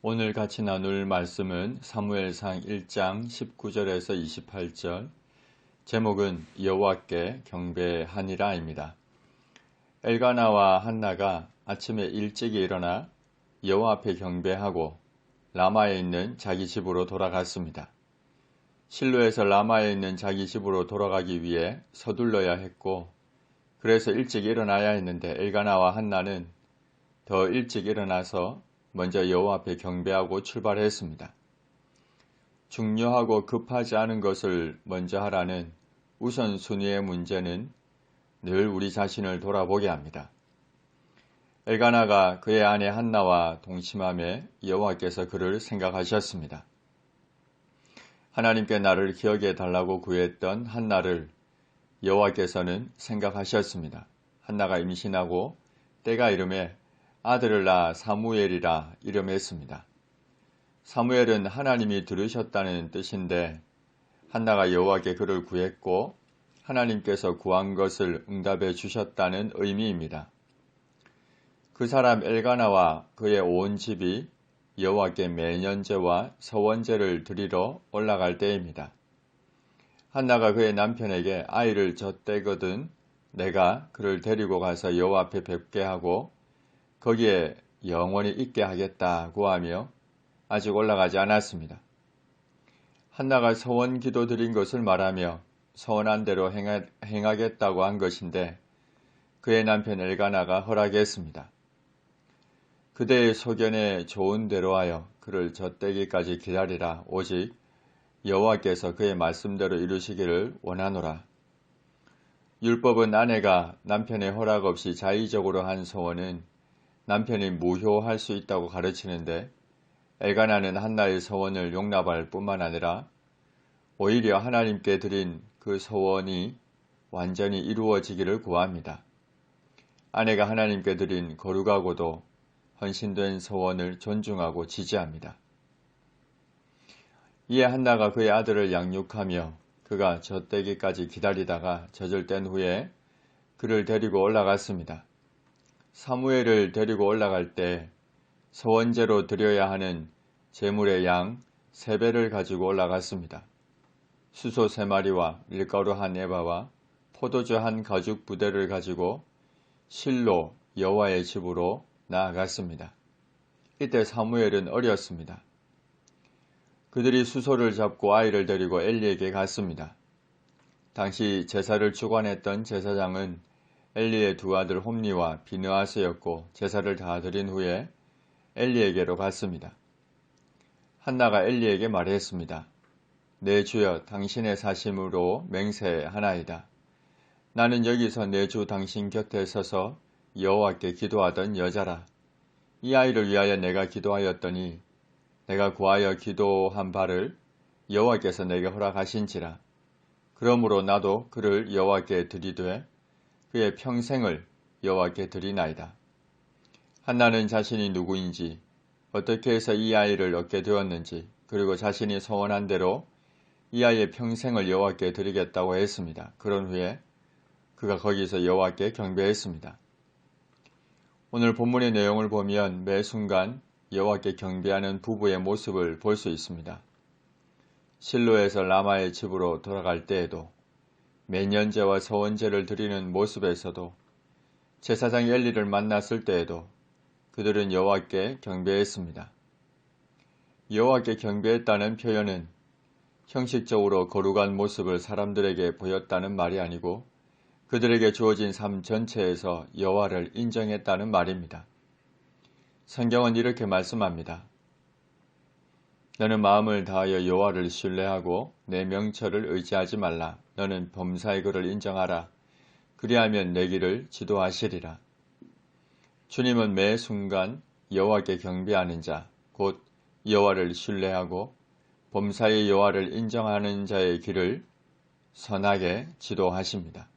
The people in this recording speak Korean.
오늘 같이 나눌 말씀은 사무엘상 1장 19절에서 28절 제목은 여호와께 경배하니라입니다. 엘가나와 한나가 아침에 일찍 일어나 여호와 앞에 경배하고 라마에 있는 자기 집으로 돌아갔습니다. 실로에서 라마에 있는 자기 집으로 돌아가기 위해 서둘러야 했고 그래서 일찍 일어나야 했는데 엘가나와 한나는 더 일찍 일어나서 먼저 여호와 앞에 경배하고 출발했습니다. 중요하고 급하지 않은 것을 먼저 하라는 우선순위의 문제는 늘 우리 자신을 돌아보게 합니다. 엘가나가 그의 아내 한나와 동심함에 여호와께서 그를 생각하셨습니다. 하나님께 나를 기억해 달라고 구했던 한나를 여호와께서는 생각하셨습니다. 한나가 임신하고 때가 이름에 아들을 낳아 사무엘이라 이름했습니다. 사무엘은 하나님이 들으셨다는 뜻인데 한나가 여호와께 그를 구했고 하나님께서 구한 것을 응답해 주셨다는 의미입니다. 그 사람 엘가나와 그의 온 집이 여호와께 매년제와 서원제를 드리러 올라갈 때입니다. 한나가 그의 남편에게 아이를 젖대거든 내가 그를 데리고 가서 여호와 앞에 뵙게 하고 거기에 영원히 있게 하겠다고 하며 아직 올라가지 않았습니다. 한나가 서원 기도 드린 것을 말하며 서원한 대로 행하, 행하겠다고 한 것인데 그의 남편 엘가나가 허락했습니다. 그대의 소견에 좋은 대로 하여 그를 젖대기까지 기다리라 오직 여호와께서 그의 말씀대로 이루시기를 원하노라. 율법은 아내가 남편의 허락 없이 자의적으로 한 소원은 남편이 무효할 수 있다고 가르치는데 엘가나는 한나의 서원을 용납할 뿐만 아니라 오히려 하나님께 드린 그 서원이 완전히 이루어지기를 구합니다. 아내가 하나님께 드린 거룩하고도 헌신된 서원을 존중하고 지지합니다. 이에 한나가 그의 아들을 양육하며 그가 젖대기까지 기다리다가 젖을 뗀 후에 그를 데리고 올라갔습니다. 사무엘을 데리고 올라갈 때 서원제로 드려야 하는 제물의 양 3배를 가지고 올라갔습니다. 수소 3마리와 밀가루 한 에바와 포도주 한 가죽 부대를 가지고 실로 여호와의 집으로 나아갔습니다. 이때 사무엘은 어렸습니다. 그들이 수소를 잡고 아이를 데리고 엘리에게 갔습니다. 당시 제사를 주관했던 제사장은 엘리의 두 아들 홈리와 비느아스였고 제사를 다 드린 후에 엘리에게로 갔습니다. 한나가 엘리에게 말했습니다. 내 주여 당신의 사심으로 맹세하나이다. 나는 여기서 내 주 당신 곁에 서서 여호와께 기도하던 여자라. 이 아이를 위하여 내가 기도하였더니 내가 구하여 기도한 바를 여호와께서 내게 허락하신지라. 그러므로 나도 그를 여호와께 드리되 그의 평생을 여호와께 드리나이다. 한나는 자신이 누구인지 어떻게 해서 이 아이를 얻게 되었는지 그리고 자신이 소원한 대로 이 아이의 평생을 여호와께 드리겠다고 했습니다. 그런 후에 그가 거기서 여호와께 경배했습니다. 오늘 본문의 내용을 보면 매 순간 여호와께 경배하는 부부의 모습을 볼 수 있습니다. 실로에서 라마의 집으로 돌아갈 때에도 매년제와 서원제를 드리는 모습에서도 제사장 엘리를 만났을 때에도 그들은 여호와께 경배했습니다. 여호와께 경배했다는 표현은 형식적으로 거룩한 모습을 사람들에게 보였다는 말이 아니고 그들에게 주어진 삶 전체에서 여호와를 인정했다는 말입니다. 성경은 이렇게 말씀합니다. 너는 마음을 다하여 여호와를 신뢰하고 내 명철을 의지하지 말라. 너는 범사의 그를 인정하라. 그리하면 내 길을 지도하시리라. 주님은 매 순간 여호와께 경배하는 자, 곧 여호와를 신뢰하고 범사의 여호와를 인정하는 자의 길을 선하게 지도하십니다.